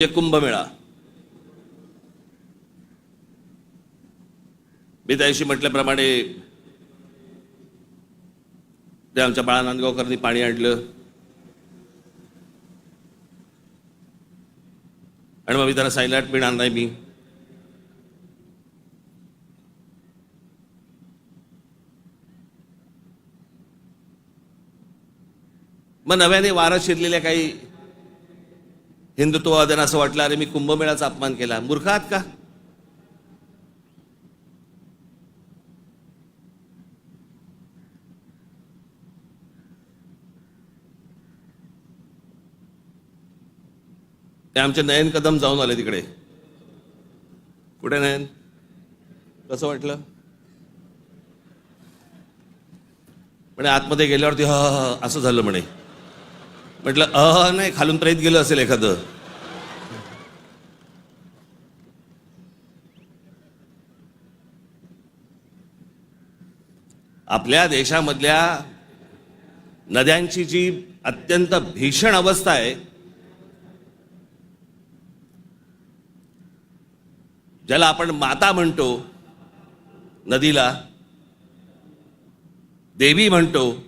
म्हणजे कुंभमेळा मी त्याशी म्हटल्याप्रमाणे ते आमच्या बाळा नांदगावकरांनी पाणी आणलं. आणि मग मी त्याला सायलाट पिणार नाही मी. मग नव्याने वारं शिरलेल्या काही हिंदुत्ववाद्यांना असं वाटलं अरे मी कुंभमेळाचा अपमान केला. मूर्ख आहात का? ते आमचे नयन कदम जाऊन आले तिकडे. कुठे नयन? कसं वाटलं? म्हणे आतमध्ये गेल्यावरती ह ह असं झालं म्हणे. म्हटलं अह नाही खालून प्रेत गेलं असेल एखादं. आपल्या देशामधल्या नद्यांची जी अत्यंत भीषण अवस्था आहे ज्याला आपण माता म्हणतो नदीला देवी म्हणतो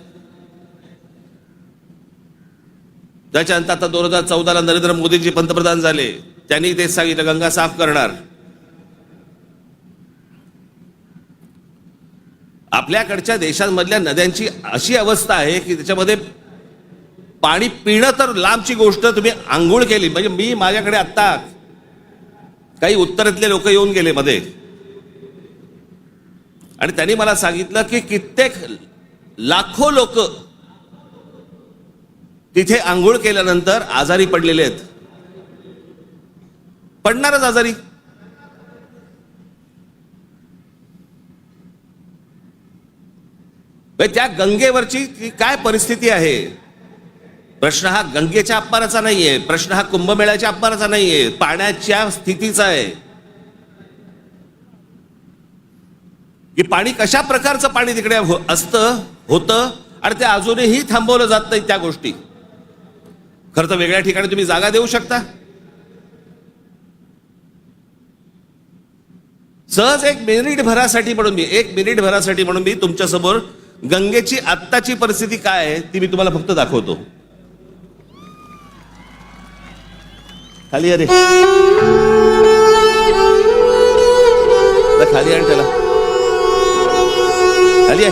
त्याच्यानंतर आता दोन हजार चौदाला नरेंद्र मोदीजी पंतप्रधान झाले त्यांनी तेच सांगितलं गंगा साफ करणार. आपल्याकडच्या देशांमधल्या नद्यांची अशी अवस्था आहे की त्याच्यामध्ये पाणी पिणं तर लांबची गोष्ट तुम्ही आंघोळ केली. म्हणजे मी माझ्याकडे आत्ता काही उत्तरेतले लोक येऊन गेले मध्ये. आणि त्यांनी मला सांगितलं की कित्येक लाखो लोक तिथे आंघोळ केल्यानंतर आजारी पडलेले आहेत. पडणारच आजारी. त्या गंगेवरची ती काय परिस्थिती आहे? प्रश्न हा गंगेच्या अपमानाचा नाहीये प्रश्न हा कुंभमेळ्याच्या अपमानाचा नाहीये पाण्याच्या स्थितीचा आहे. की पाणी कशा प्रकारचं पाणी तिकडे हो- असतं होतं आणि ते अजूनही थांबवलं जात नाही त्या गोष्टी. खरं तर वेगळ्या ठिकाणी तुम्ही जागा देऊ शकता. सहज एक मिनिट भरासाठी म्हणून मी एक मिनिट भरासाठी म्हणून मी तुमच्यासमोर गंगेची आत्ताची परिस्थिती काय आहे ती मी तुम्हाला फक्त दाखवतो. खाली अरे खाली आण त्याला. खाली आहे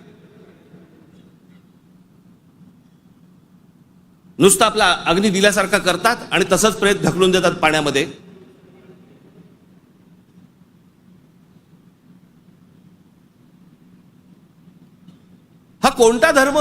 नुसतं आपला अग्नी दिल्यासारखा करतात आणि तसंच प्रेत ढकलून देतात पाण्यामध्ये. हा कोणता धर्म?